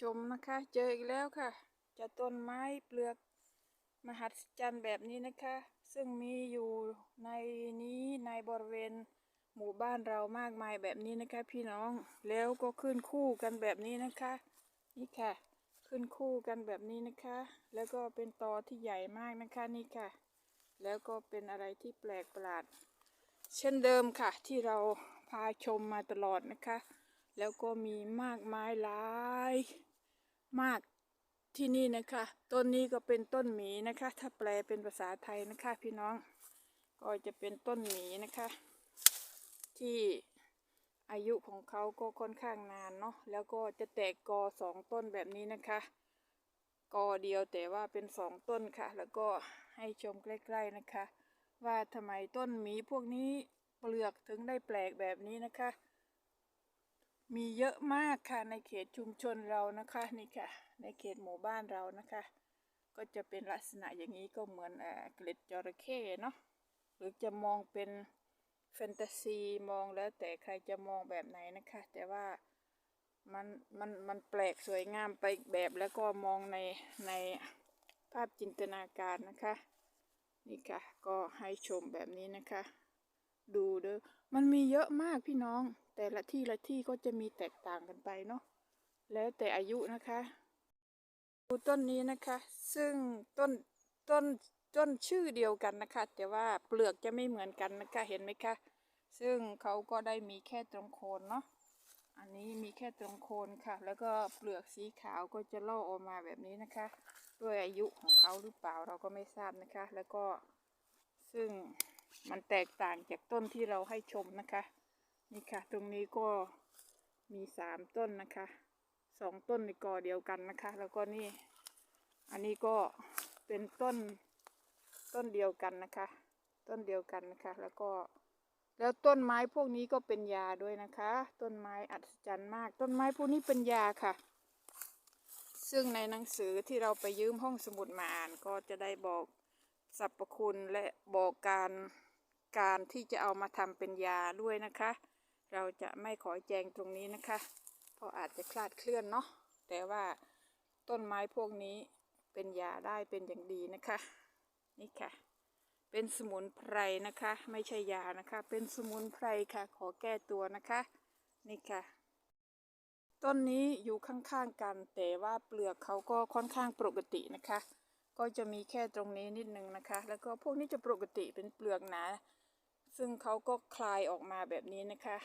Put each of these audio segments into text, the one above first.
ชมนะคะ เจออีกแล้วค่ะ จะต้นไม้เปลือกมหัศจรรย์แบบนี้นะคะ ซึ่งมีอยู่ในนี้ในบริเวณหมู่บ้านเรามากมายแบบนี้นะคะ พี่น้องแล้วก็ขึ้นคู่กันแบบนี้นะคะ นี่ค่ะ ขึ้นคู่กันแบบนี้นะคะ แล้วก็เป็นตอที่ใหญ่มากนะคะนี่ค่ะ แล้วก็เป็นอะไรที่แปลกประหลาด เช่นเดิมค่ะ ที่เราพาชมมาตลอดนะคะ แล้วก็มีมากมายหลาย มากที่นี่นะคะ ต้นนี้ก็เป็นต้นหมีนะคะ ถ้าแปลเป็นภาษาไทยนะคะ พี่น้อง ก็จะเป็นต้นหมีนะคะ ที่อายุของเขาก็ค่อนข้างนานเนาะ แล้วก็จะแตกกอสองต้นแบบนี้นะคะ กอเดียวแต่ว่าเป็นสองต้นค่ะ แล้วก็ให้ชมใกล้ ๆนะคะ ว่าทำไมต้นหมีพวกนี้เปลือกถึงได้แปลกแบบนี้นะคะ มีเยอะมากค่ะในเขตชุมชนเรานะคะนี่ค่ะ ในเขตหมู่บ้านเรานะคะ ก็จะเป็นลักษณะอย่างนี้ก็เหมือนเอ่อกล็ดจระเข้เนาะหรือจะมองเป็นแฟนตาซีมองแล้วแต่ใครจะมองแบบไหนนะคะ แต่ว่ามันมันมันแปลกสวยงามไปอีกแบบแล้วก็มองในในภาพจินตนาการนะคะ นี่ค่ะ ก็ให้ชมแบบนี้นะคะ ดูเด้อมันมีเยอะมากพี่น้อง แต่ละที่ละที่ก็จะมีแตกต่างกันไปเนาะแล้วแต่อายุนะคะดูต้นนี้นะคะ ซึ่งต้นต้นต้นชื่อเดียวกันนะคะ แต่ว่าเปลือกจะไม่เหมือนกันนะคะเห็นไหมคะ ซึ่งเขาก็ได้มีแค่ตรงโคนเนาะอันนี้มีแค่ตรงโคนค่ะ แล้วก็เปลือกสีขาวก็จะลอกออกมาแบบนี้นะคะ ด้วยอายุของเขาหรือเปล่าเราก็ไม่ทราบนะคะ แล้วก็ซึ่งมันแตกต่างจากต้นที่เราให้ชมนะคะ นี่ค่ะ ตรงนี้ก็มีสามต้นนะคะสองต้นในกอเดียวกันนะคะ แล้วก็นี่ อันนี้ก็เป็นต้นต้นเดียวกันนะคะ ต้นเดียวกันนะคะ แล้วก็แล้วต้นไม้พวกนี้ก็เป็นยาด้วยนะคะ ต้นไม้อัศจรรย์มาก ต้นไม้พวกนี้เป็นยาค่ะ ซึ่งในหนังสือที่เราไปยืมห้องสมุดมาอ่านก็จะได้บอกสรรพคุณและบอกการการที่จะเอามาทำเป็นยาด้วยนะคะ เราจะไม่ขอแจงตรงนี้นะคะ เพราะอาจจะคลาดเคลื่อนเนาะแต่ว่าต้นไม้พวกนี้เป็นยาได้เป็นอย่างดีนะคะ นี่ค่ะ เป็นสมุนไพรนะคะ ไม่ใช่ยานะคะ เป็นสมุนไพรค่ะ ขอแก้ตัวนะคะ นี่ค่ะ ต้นนี้อยู่ข้างๆกัน แต่ว่าเปลือกเขาก็ค่อนข้างปกตินะคะ ก็จะมีแค่ตรงนี้นิดนึงนะคะ แล้วก็พวกนี้จะปกติเป็นเปลือกหนา ซึ่งเขาก็คลายออกมาแบบนี้นะคะ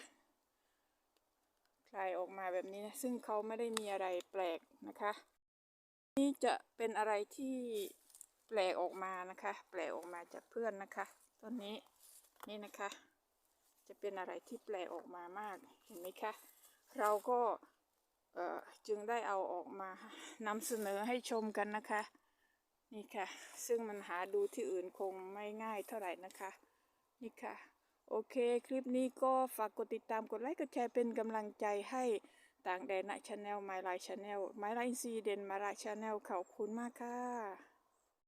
คลายออกมาแบบนี้นะซึ่งเขาไม่ได้มีอะไรแปลกนะคะ นี่จะเป็นอะไรที่แปลกออกมานะคะ แปลกออกมาจากเพื่อนนะคะต้นนี้นี่นะคะ จะเป็นอะไรที่แปลกออกมามากเห็นไหมคะเราก็เอ่อจึงได้เอาออกมานำเสนอให้ชมกันนะคะ นี่ค่ะ ซึ่งมันหาดูที่อื่นคงไม่ง่ายเท่าไหร่นะคะ นี่ค่ะ โอเค คลิปนี้ก็ฝากกดติดตามกดไลค์กดแชร์เป็นกำลังใจให้ต่างแดนนะชาแนลไมลายชาแนลไมลายอินซีเดนมาลายชาแนลขอบคุณมากค่ะ